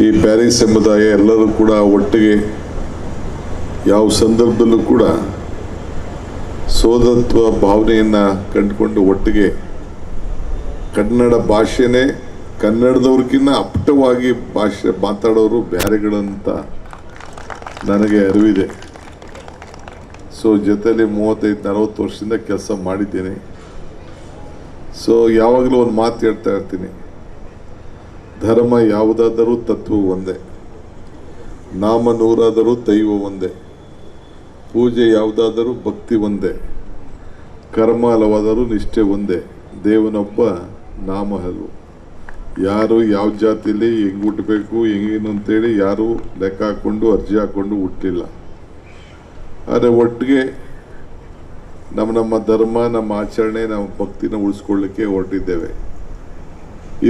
ಈ ಪ್ಯಾರಿಸ್ ಸಮುದಾಯ ಎಲ್ಲರೂ ಕೂಡ ಒಟ್ಟಿಗೆ ಯಾವ ಸಂದರ್ಭದಲ್ಲೂ ಕೂಡ ಸೋದತ್ವ ಭಾವನೆಯನ್ನು ಕಂಡುಕೊಂಡು ಒಟ್ಟಿಗೆ ಕನ್ನಡ ಭಾಷೆನೇ ಕನ್ನಡದವ್ರಿಗಿನ್ನ ಅಪ್ಟವಾಗಿ ಭಾಷೆ ಮಾತಾಡೋರು ಬ್ಯಾರೆಗಳಂತ ನನಗೆ ಅರಿವಿದೆ. ಸೊ ಜೊತೆಯಲ್ಲಿ ಮೂವತ್ತೈದು, ನಲವತ್ತು ವರ್ಷದಿಂದ ಕೆಲಸ ಮಾಡಿದ್ದೇನೆ. ಸೊ ಯಾವಾಗಲೂ ಒಂದು ಮಾತು ಹೇಳ್ತಾ ಇರ್ತೀನಿ. ಧರ್ಮ ಯಾವುದಾದರೂ ತತ್ವ ಒಂದೇ. ನಾಮ ನೂರಾದರೂ ದೈವ ಒಂದೇ. ಪೂಜೆ ಯಾವುದಾದರೂ ಭಕ್ತಿ ಒಂದೇ. ಕರ್ಮ ಹಲವಾದರೂ ನಿಷ್ಠೆ ಒಂದೇ. ದೇವನೊಬ್ಬ ನಾಮ ಹಲವು. ಯಾರು ಯಾವ ಜಾತಿಯಲ್ಲಿ ಹೆಂಗೆ ಹುಟ್ಟಬೇಕು, ಹೆಂಗೇನು ಅಂತೇಳಿ ಯಾರು ಲೆಕ್ಕ ಹಾಕ್ಕೊಂಡು, ಅರ್ಜಿ ಹಾಕ್ಕೊಂಡು ಹುಟ್ಟಿಲ್ಲ. ಆದರೆ ಒಟ್ಟಿಗೆ ನಮ್ಮ ನಮ್ಮ ಧರ್ಮ, ನಮ್ಮ ಆಚರಣೆ, ನಮ್ಮ ಭಕ್ತಿನ ಉಳಿಸ್ಕೊಳ್ಳಿಕ್ಕೆ ಹೊರಟಿದ್ದೇವೆ.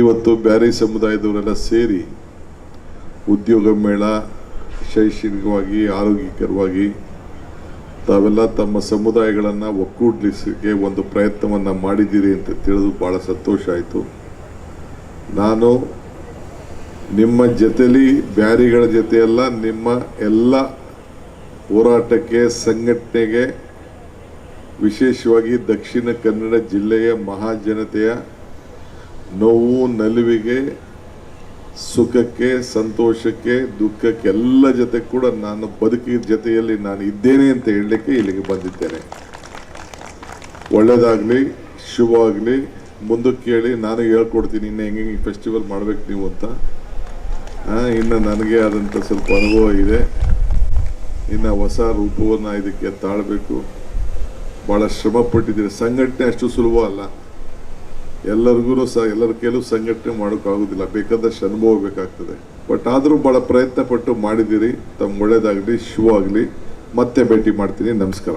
ಇವತ್ತು ಬ್ಯಾರಿ ಸಮುದಾಯದವರೆಲ್ಲ ಸೇರಿ ಉದ್ಯೋಗ ಮೇಳ ಶೈಕ್ಷಣಿಕವಾಗಿ, ಆರೋಗ್ಯಕರವಾಗಿ ತಾವೆಲ್ಲ ತಮ್ಮ ಸಮುದಾಯಗಳನ್ನು ಒಕ್ಕೂಡ್ಲಿಸಲಿಕ್ಕೆ ಒಂದು ಪ್ರಯತ್ನವನ್ನು ಮಾಡಿದ್ದೀರಿ ಅಂತ ತಿಳಿದು ಭಾಳ ಸಂತೋಷ ಆಯಿತು. ನಾನು ನಿಮ್ಮ ಜೊತೆಲಿ, ಬ್ಯಾರಿಗಳ ಜೊತೆಯೆಲ್ಲ, ನಿಮ್ಮ ಎಲ್ಲ ಹೋರಾಟಕ್ಕೆ, ಸಂಘಟನೆಗೆ ವಿಶೇಷವಾಗಿ ದಕ್ಷಿಣ ಕನ್ನಡ ಜಿಲ್ಲೆಯ ಮಹಾಜನತೆಯ ನೋವು, ನಲಿವಿಗೆ, ಸುಖಕ್ಕೆ, ಸಂತೋಷಕ್ಕೆ, ದುಃಖಕ್ಕೆ ಎಲ್ಲ ಜೊತೆ ಕೂಡ ನಾನು ಬದುಕಿದ ಜೊತೆಯಲ್ಲಿ ನಾನು ಇದ್ದೇನೆ ಅಂತ ಹೇಳಲಿಕ್ಕೆ ಇಲ್ಲಿಗೆ ಬಂದಿದ್ದೇನೆ. ಒಳ್ಳೇದಾಗಲಿ ಆಗಲಿ ಮುಂದಕ್ಕೆ ಹೇಳಿ ನಾನು ಹೇಳ್ಕೊಡ್ತೀನಿ, ಇನ್ನು ಹೆಂಗೆ ಹೆಂಗೆ ಫೆಸ್ಟಿವಲ್ ಮಾಡ್ಬೇಕು ನೀವು ಅಂತ. ಇನ್ನು ನನಗೆ ಆದಂಥ ಸ್ವಲ್ಪ ಅನುಭವ ಇದೆ. ಇನ್ನು ಹೊಸ ರೂಪವನ್ನು ಇದಕ್ಕೆ ತಾಳಬೇಕು. ಭಾಳ ಶ್ರಮ ಪಟ್ಟಿದ್ದೀರಿ ಸಂಘಟನೆ ಅಷ್ಟು ಸುಲಭ ಅಲ್ಲ. ಎಲ್ಲರಿಗೂ ಸಹ, ಎಲ್ಲರ ಕೈಲೂ ಸಂಘಟನೆ ಮಾಡೋಕ್ಕಾಗೋದಿಲ್ಲ ಬೇಕಾದಷ್ಟು ಅನುಭವ ಬೇಕಾಗ್ತದೆ ಬಟ್ ಆದರೂ ಭಾಳ ಪ್ರಯತ್ನ ಪಟ್ಟು ಮಾಡಿದ್ದೀರಿ ತಮ್ಗೆ ಒಳ್ಳೇದಾಗಲಿ ಆಗಲಿ ಮತ್ತೆ ಭೇಟಿ ಮಾಡ್ತೀನಿ. ನಮಸ್ಕಾರ.